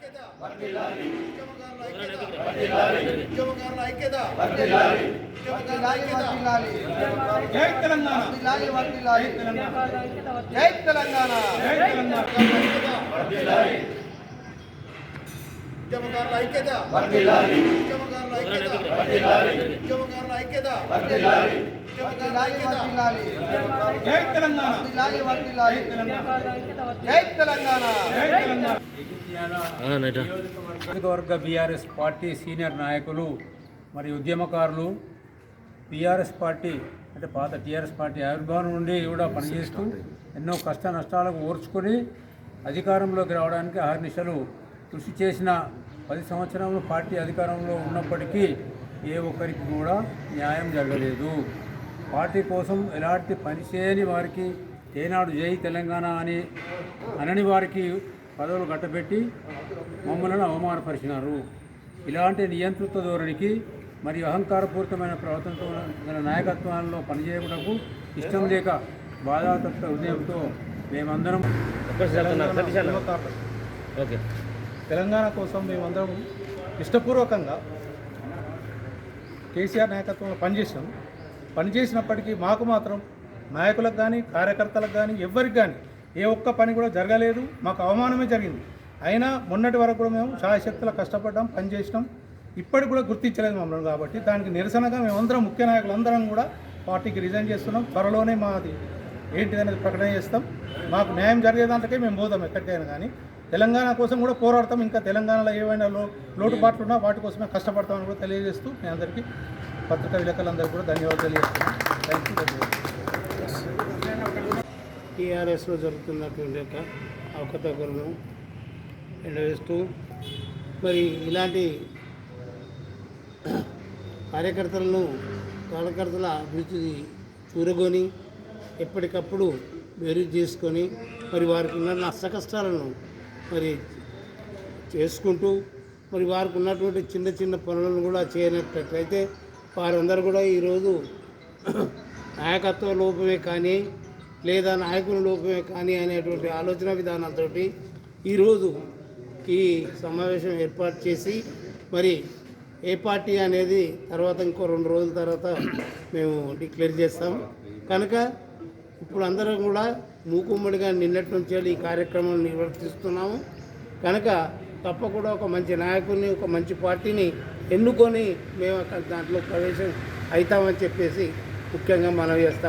ఐక్యత. ఉద్యమకారుల ఐక్యత. జై తెలంగాణ. జై తెలంగాణ. ఉద్యమకారుల ఐక్యత ఉద్యమకారుల ఐక్యత. ఉద్యమకారుల ఐక్యత. జై తెలంగాణ జై తెలంగాణ నియోజకవర్గ బీఆర్ఎస్ పార్టీ సీనియర్ నాయకులు మరి ఉద్యమకారులు బీఆర్ఎస్ పార్టీ అంటే పాత టీఆర్ఎస్ పార్టీ ఆవిర్భావం నుండి కూడా పనిచేస్తూ ఎన్నో కష్ట నష్టాలకు ఓర్చుకొని అధికారంలోకి రావడానికి ఆహర్నిశలు కృషి చేసిన పది సంవత్సరాలు పార్టీ అధికారంలో ఉన్నప్పటికీ ఏ ఒక్కరికి కూడా న్యాయం జరగలేదు. పార్టీ కోసం ఎలాంటి పని చేయని వారికి ఏనాడు జై తెలంగాణ అని అనని వారికి పదవులు కట్టబెట్టి మమ్మల్ని అవమానపరిచినారు. ఇలాంటి నియంతృత్వ ధోరణికి మరియు అహంకారపూరితమైన ప్రవర్తనతో గల నాయకత్వాల్లో పనిచేయటకు ఇష్టం లేక బాధాతత్వ హృదయంతో మేమందరం ఓకే. తెలంగాణ కోసం మేమందరం ఇష్టపూర్వకంగా కేసీఆర్ నాయకత్వంలో పనిచేసాం పనిచేసినప్పటికీ మాకు మాత్రం నాయకులకు కానీ కార్యకర్తలకు కానీ ఎవ్వరికి కానీ ఏ ఒక్క పని కూడా జరగలేదు. మాకు అవమానమే జరిగింది. అయినా మొన్నటి వరకు కూడా మేము శాయశక్తులు కష్టపడ్డాం పనిచేసినాం. ఇప్పటికి కూడా గుర్తించలేదు మమ్మల్ని కాబట్టి దానికి నిరసనగా మేమందరం ముఖ్య నాయకులందరం కూడా పార్టీకి రిజైన్ చేస్తున్నాం. త్వరలోనే మాది ఏంటిదనేది ప్రకటన చేస్తాం. మాకు న్యాయం జరిగే దాంట్లోకే మేము పోదాం ఎక్కడికైనా కానీ. తెలంగాణ కోసం కూడా పోరాడతాం. ఇంకా తెలంగాణలో ఏవైనా లో లోటుపాట్లు ఉన్నా వాటి కోసమే కష్టపడతామని కూడా తెలియజేస్తూ మీ అందరికీ పత్రికా విలేకరులందరికీ కూడా ధన్యవాదాలు తెలియజేస్తున్నాను. థ్యాంక్ యూ టీఆర్ఎస్లో జరుగుతున్నటువంటి యొక్క అవకతవకలను ఎండవేస్తూ మరి ఇలాంటి కార్యకర్తలను కార్యకర్తల అభివృద్ధి చూరగొని ఎప్పటికప్పుడు మెరుగు చేసుకొని మరి వారికి ఉన్న నష్ట కష్టాలను మరి చేసుకుంటూ మరి వారికి ఉన్నటువంటి చిన్న చిన్న పనులను కూడా చేయనట్లయితే వారందరూ కూడా ఈరోజు నాయకత్వ లోపమే కానీ లేదా నాయకుల లోపమే కానీ అనేటువంటి ఆలోచన విధానాలతోటి ఈరోజు ఈ సమావేశం ఏర్పాటు చేసి మరి ఏ పార్టీ అనేది తర్వాత ఇంకో రెండు రోజుల తర్వాత మేము డిక్లేర్ చేస్తాం. కనుక ఇప్పుడు అందరం కూడా మూకుమ్మడిగా నిన్నటి నుంచి ఈ కార్యక్రమం నిర్వర్తిస్తున్నాము. కనుక తప్పకుండా ఒక మంచి నాయకుడిని ఒక మంచి పార్టీని ఎన్నుకొని మేము అక్కడ దాంట్లో ప్రవేశం అవుతామని చెప్పేసి ముఖ్యంగా మనం చేస్తాం